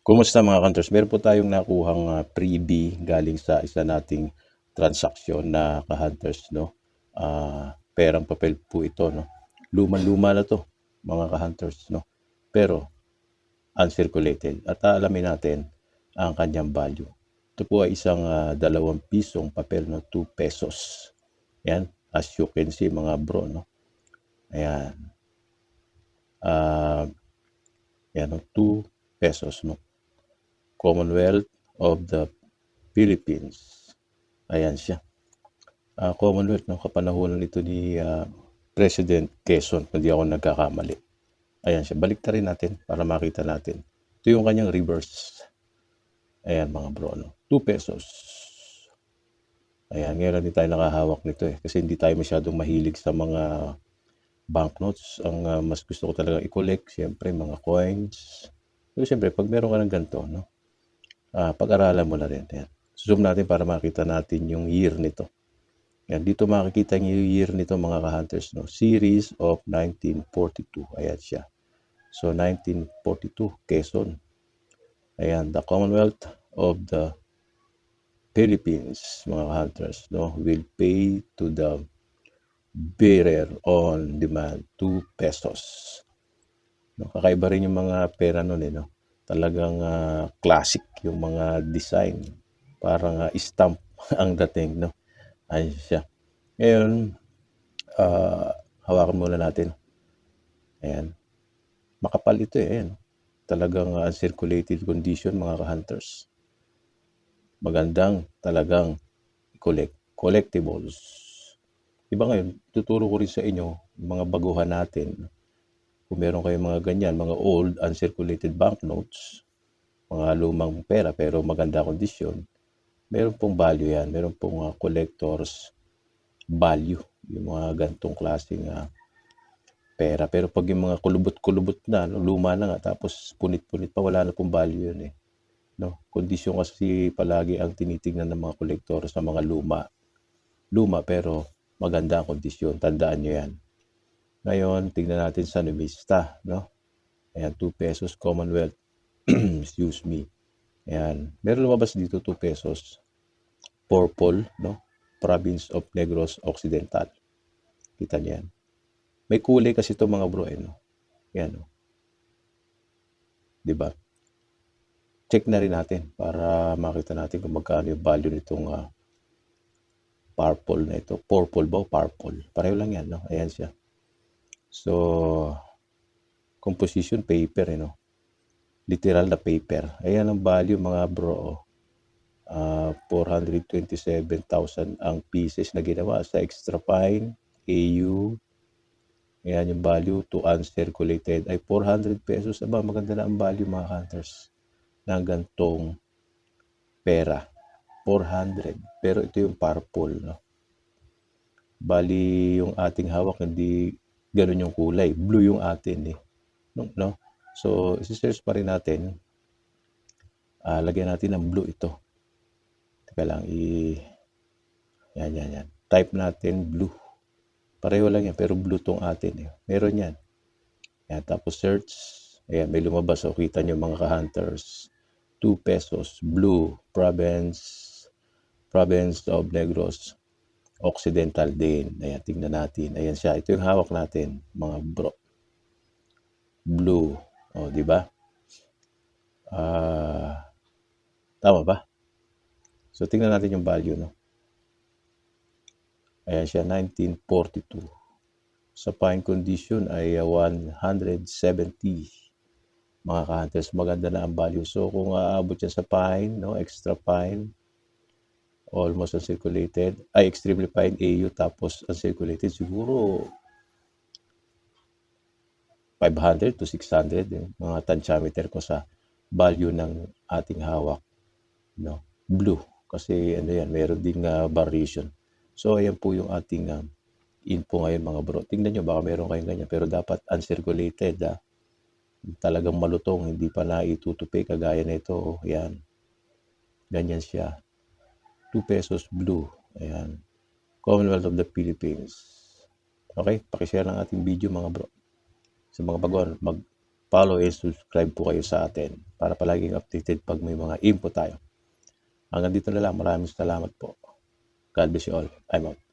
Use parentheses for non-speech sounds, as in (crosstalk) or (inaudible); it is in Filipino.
Kumusta mga hunters? Meron po tayong nakuhang ah, freebie galing sa isa nating transaksyon na ka-hunters, no? Ah, perang papel po ito, no? Luma-luma na to, mga ka-hunters, no? Pero uncirculated. At aalamin natin ang kanyang value. Ito po ay isang ah, dalawang pisong papel, no? 2 pesos. Yan, as you can see mga bro, no? Ayan. Ah, yan, no? 2 pesos, no? Commonwealth of the Philippines. Ayan siya. Ah, Commonwealth, no? Kapanahonan ito ni ah, President Quezon, kung di ako nagkakamali. Ayan siya. Balik rin natin para makita natin. Ito yung kanyang reverse. Ayan mga bro, no? 2 pesos. Ayan, ngayon din tayo nakahawak nito eh. Kasi hindi tayo masyadong mahilig sa mga banknotes. Ang ah, mas gusto ko talaga i-collect, siyempre, mga coins. So, siyempre, pag meron ka ng ganito, no? Ah, pag-aralan mo na rin. Ayan. Zoom natin para makita natin yung year nito. Yan, dito makikita yung year nito mga ka-hunters. No? Series of 1942. Ayan siya. So, 1942, Quezon. Ayan, the Commonwealth of the Philippines, mga hunters, no, will pay to the bearer on demand 2 pesos. No, kakaiba rin yung mga pera nun eh, no? Talagang ah, classic yung mga design. Parang ah, stamp (laughs) ang dating, no? Ayun siya. Ngayon, ah, hawakan muna natin. Ayan. Makapal ito eh. Ayan. Talagang ah, uncirculated condition mga ka-hunters. Magandang talagang collect collectibles. Iba ngayon, tuturo ko rin sa inyo mga baguhan natin. Kung meron kayong mga ganyan, mga old uncirculated banknotes, mga lumang pera pero maganda kondisyon, meron pong value yan. Meron pong ah, collectors value. Yung mga gantong klaseng ah, pera. Pero pag yung mga kulubot-kulubot na, no, luma na nga, tapos punit-punit pa, wala na pong value yun eh. No? Kondisyon kasi palagi ang tinitingnan ng mga kolektor sa mga luma. Luma pero maganda ang kondisyon. Tandaan nyo yan. Ngayon, tignan natin sa numista. No? Ayan, 2 pesos Commonwealth. (clears throat) Excuse me. Ayan. Meron lumabas dito 2 pesos. Purple, no? Province of Negros Occidental. Kita niyo yan. May kulay kasi ito mga bro, eh, no? Yan, no? Di ba? Check na rin natin para makita natin kung magkano yung value nitong ah, purple na ito. Purple ba o purple? Pareho lang yan, no? Ayan siya. So, composition paper, eh, no? Literal na paper. Ayan ang value mga bro. Ah, 427,000 ang pieces na ginawa sa extra fine, AU, Ayan yung value to uncirculated ay 400 pesos. Aba, maganda na ang value mga hunters ng gantong pera. 400. Pero ito yung purple. No? Bali, yung ating hawak, hindi ganun yung kulay. Blue yung atin eh. No? no? So, isi-search pa rin natin. Ah, lagyan natin ng blue ito. Teka lang, i... Yan, yan, yan. Type natin blue. Pareho lang yan, pero blue tong atin. Eh. Meron yan. Yan, tapos search. Ayan, may lumabas. So, kita nyo mga ka-hunters. 2 pesos. Blue. Province. Province of Negros. Occidental din. Ayan, tingnan natin. Ayan siya. Ito yung hawak natin, mga bro. Blue. O, di ba? Ah, tama ba? So, tingnan natin yung value, no? Ayan siya, 1942. Sa fine condition ay uh, 170. Mga ka-hunters, maganda na ang value. So, kung aabot yan sa fine, no, extra fine, almost uncirculated, ay extremely fine AU, tapos uncirculated, siguro 500 to 600, yung mga tensiometer ko sa value ng ating hawak. No? Blue. Kasi ano yan, meron ding uh, variation. So, ayan po yung ating um, info ngayon mga bro. Tingnan nyo, baka meron kayong ganyan. Pero dapat uncirculated. Ah. Talagang malutong, hindi pa na itutupi. Kagaya nito. Oh, ayan. Ganyan siya. 2 pesos blue. Ayan. Commonwealth of the Philippines. Okay? Pakishare ng ating video mga bro. Sa mga baguhan, mag follow and subscribe po kayo sa atin para palaging updated pag may mga info tayo. Hanggang dito na lang. Maraming salamat po. God bless you all. I'm out.